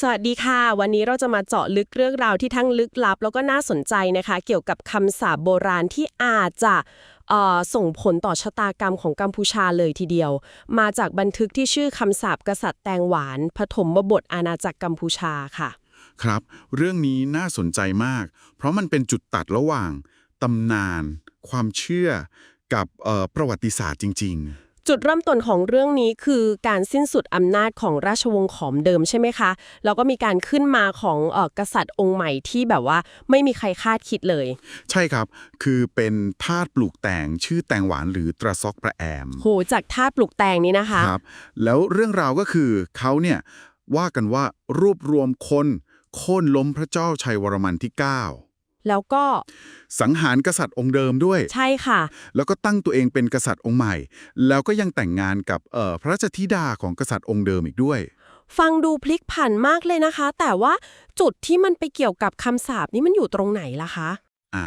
สวัสดีค่ะ วันนี้เราจะมาเจาะลึกเรื่องราวที่ทั้งลึกลับ แล้วก็น่าสนใจนะคะ เกี่ยวกับคำสาปโบราณที่อาจจะเอ่อส่งผลต่อชะตากรรมของกัมพูชาเลยทีเดียว มาจากบันทึกที่ชื่อคำสาปกษัตริย์แตงหวานปฐมบทอาณาจักรกัมพูชาค่ะ ครับ เรื่องนี้น่าสนใจมาก เพราะมันเป็นจุดตัดระหว่างตำนาน ความเชื่อกับเอ่อประวัติศาสตร์จริง จุดเริ่มต้นของเรื่องนี้คือการสิ้นสุดอำนาจของราชวงศ์ขอมเดิมใช่ไหมคะ แล้วก็มีการขึ้นมาของเออกษัตริย์องค์ใหม่ที่แบบว่าไม่มีใครคาดคิดเลยๆใช่ครับ คือเป็นทาสปลูกแต่งชื่อแตงหวานหรือตราซอกประแอมโหจากทาสปลูกแตงนี้นะคะครับแล้วเรื่องราวก็คือเขาเนี่ยว่ากันว่ารวบรวมคนโค่นล้มพระเจ้าชัยวรมันที่ แล้วก็9สังหารกษัตริย์องค์เดิมด้วย ใช่ค่ะ แล้วก็ตั้งตัวเองเป็นกษัตริย์องค์ใหม่ แล้วก็ยังแต่งงานกับเอ่อพระราชธิดาของกษัตริย์องค์เดิมอีกด้วย ฟังดูพลิกผันมากเลยนะคะ แต่ว่าจุดที่มันไปเกี่ยวกับคำสาปนี่มันอยู่ตรงไหนล่ะคะ อ่า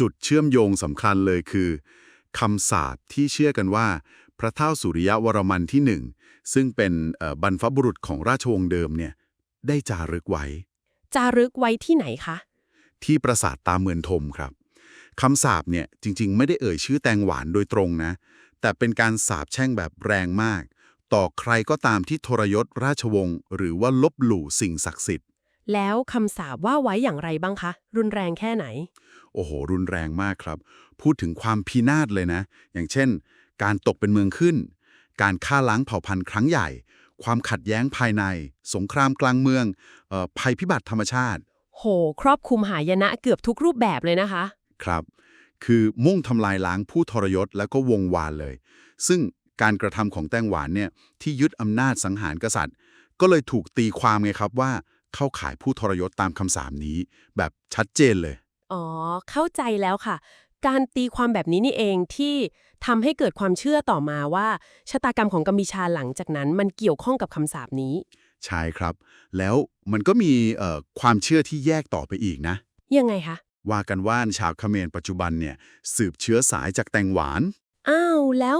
จุดเชื่อมโยงสำคัญเลยคือคำสาปที่เชื่อกันว่า พระเท่าสุริยะวรมันที่หนึ่งซึ่งเป็นเอ่อบรรพบุรุษของราชวงศ์เดิมเนี่ยได้จารึกไว้ จารึกไว้ที่ไหนคะ ที่ปราสาทตาเมือนทมครับคำสาปเนี่ยจริงๆ ไม่ได้เอ่ยชื่อแตงหวานโดยตรงนะ แต่เป็นการสาปแช่งแบบแรงมาก ต่อใครก็ตามที่ทรยศราชวงศ์หรือว่าลบหลู่สิ่งศักดิ์สิทธิ์ แล้วคำสาปว่าไว้อย่างไรบ้างคะ รุนแรงแค่ไหน โอ้โห รุนแรงมากครับ พูดถึงความพินาศเลยนะ อย่างเช่น การตกเป็นเมืองขึ้น การฆ่าล้างเผ่าพันธุ์ครั้งใหญ่ ความขัดแย้งภายใน สงครามกลางเมืองเออภัยพิบัติธรรมชาติ โห ครอบคลุมหายนะเกือบทุกรูปแบบเลยนะคะ ครับ คือมุ่งทำลายล้างผู้ทรยศแล้วก็วงวานเลย ซึ่งการกระทำของแต้งหวานเนี่ยที่ยึดอำนาจสังหารกษัตริย์ ก็เลยถูกตีความไงครับว่าเข้าข่ายผู้ทรยศตามคำสามนี้ แบบชัดเจนเลย อ๋อ เข้าใจแล้วค่ะ การตีความแบบนี้นี่เองที่ทำให้เกิดความเชื่อต่อมาว่าชะตากรรมของกัมพูชาหลังจากนั้น มันเกี่ยวข้องกับคำสาปนี้ ใช่ครับ แล้วมันก็มีเอ่อความเชื่อที่แยกต่อไปอีกนะ ยังไงคะว่ากันว่าชาวเขมรปัจจุบันเนี่ยสืบเชื้อสายจากแตงหวาน อ้าวแล้ว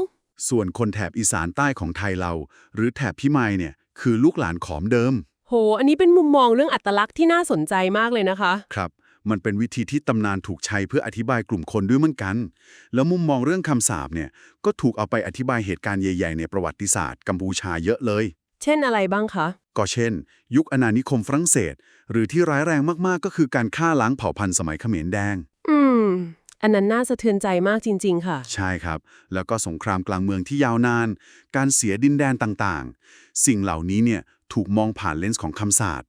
ส่วนคนแถบอีสานใต้ของไทยเรา หรือแถบพิมายเนี่ยคือลูกหลานขอมเดิม โห อันนี้เป็นมุมมองเรื่องอัตลักษณ์ที่น่าสนใจมากเลยนะคะ ครับ มันเป็นวิธีที่ตำนานถูกใช้เพื่ออธิบายกลุ่มคนด้วยเหมือนกัน แล้วมุมมองเรื่องคำสาปเนี่ยก็ถูกเอาไปอธิบายเหตุการณ์ใหญ่ๆ ในประวัติศาสตร์กัมพูชาเยอะเลย เช่นอะไรบ้างคะ ก็เช่น ยุคอาณานิคมฝรั่งเศส หรือที่ร้ายแรงมากๆ ก็คือการฆ่าล้างเผ่าพันธุ์สมัยเขมรแดง อืม อันนั้นน่าสะเทือนใจมากจริง ๆ ค่ะ ใช่ครับ แล้วก็สงครามกลางเมืองที่ยาวนาน การเสียดินแดนต่างๆ สิ่งเหล่านี้เนี่ยถูกมองผ่านเลนส์ของคำสาป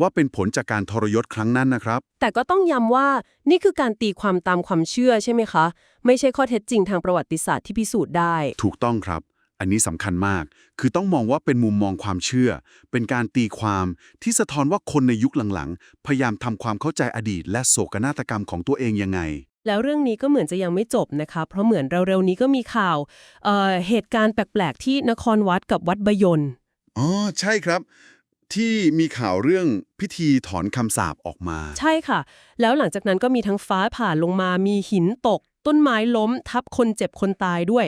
ว่าเป็นผลจากการทรยศครั้งนั้นนะครับ แต่ก็ต้องย้ำว่านี่คือการตีความตามความเชื่อใช่ไหมคะ ไม่ใช่ข้อเท็จจริงทางประวัติศาสตร์ที่พิสูจน์ได้ ถูกต้องครับ อันนี้สำคัญมาก คือต้องมองว่าเป็นมุมมองความเชื่อ เป็นการตีความที่สะท้อนว่าคนในยุคหลังๆ พยายามทำความเข้าใจอดีต และโศกนาฏกรรมของตัวเองยังไงแล้วเรื่องนี้ก็เหมือนจะยังไม่จบนะคะ เพราะเหมือนเร็วๆนี้ก็มีข่าวเอ่อเหตุการณ์แปลกๆ ที่นครวัดกับวัดบยนอ๋อ ใช่ครับ ที่มีข่าวเรื่องพิธีถอนคำสาปออกมา ใช่ค่ะ แล้วหลังจากนั้นก็มีทั้งฟ้าผ่าลงมา มีหินตก ต้นไม้ล้ม ทับคนเจ็บคนตายด้วย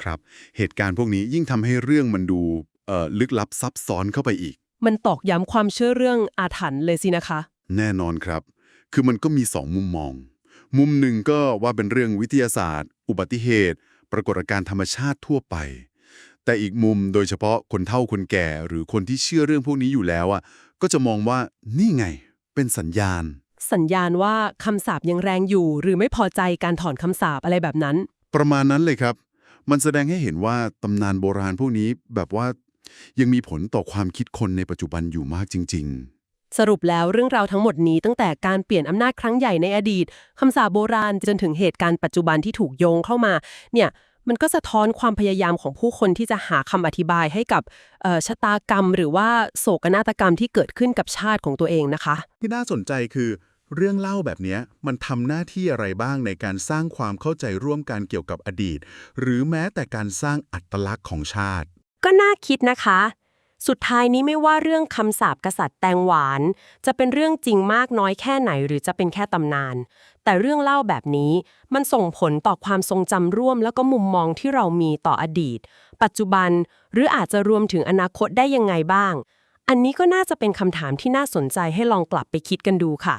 ครับ เหตุการณ์พวกนี้ยิ่งทำให้เรื่องมันดูเอ่อลึกลับซับซ้อนเข้าไปอีก มันตอกย้ำความเชื่อเรื่องอาถรรพ์เลยสินะคะ แน่นอนครับ คือมันก็มีสองมุมมอง มุมหนึ่งก็ว่าเป็นเรื่องวิทยาศาสตร์ อุบัติเหตุ ปรากฏการณ์ธรรมชาติทั่วไป แต่อีกมุมโดยเฉพาะคนเฒ่าคนแก่หรือคนที่เชื่อเรื่องพวกนี้อยู่แล้วอะก็จะมองว่านี่ไง เป็นสัญญาณ สัญญาณว่าคำสาปยังแรงอยู่ หรือไม่พอใจการถอนคำสาปอะไรแบบนั้น ประมาณนั้นเลยครับ มันแสดงให้เห็นว่าตำนานโบราณพวกนี้แบบว่ายังมีผลต่อความคิดคนในปัจจุบันอยู่มากจริงสรุปแล้วเรื่องราวทั้งหมดนี้ตั้งแต่การเปลี่ยนอำนาจครั้งใหญ่ในอดีตคำสาปโบราณจนถึงเหตุการณ์ปัจจุบันที่ถูกโยงเข้ามา เนี่ย มันก็สะท้อนความพยายามของผู้คนที่จะหาคำอธิบายให้กับเอ่อชะตากรรม หรือว่าโศกนาฏกรรมที่เกิดขึ้นกับชาติของตัวเองนะคะๆที่น่าสนใจคือเรื่องเล่าแบบเนี้ยมันทำหน้าที่อะไรบ้างในการสร้างความเข้าใจร่วมกันเกี่ยวกับอดีต หรือแม้แต่การสร้างอัตลักษณ์ของชาติ ก็น่าคิดนะคะ สุดท้ายนี้ไม่ว่าเรื่องคำสาปกษัตริย์แตงหวาน จะเป็นเรื่องจริงมากน้อยแค่ไหนหรือจะเป็นแค่ตำนาน แต่เรื่องเล่าแบบนี้มันส่งผลต่อความทรงจำร่วม แล้วก็มุมมองที่เรามีต่ออดีต ปัจจุบัน หรืออาจจะรวมถึงอนาคตได้ยังไงบ้าง อันนี้ก็น่าจะเป็นคำถามที่น่าสนใจให้ลองกลับไปคิดกันดูค่ะ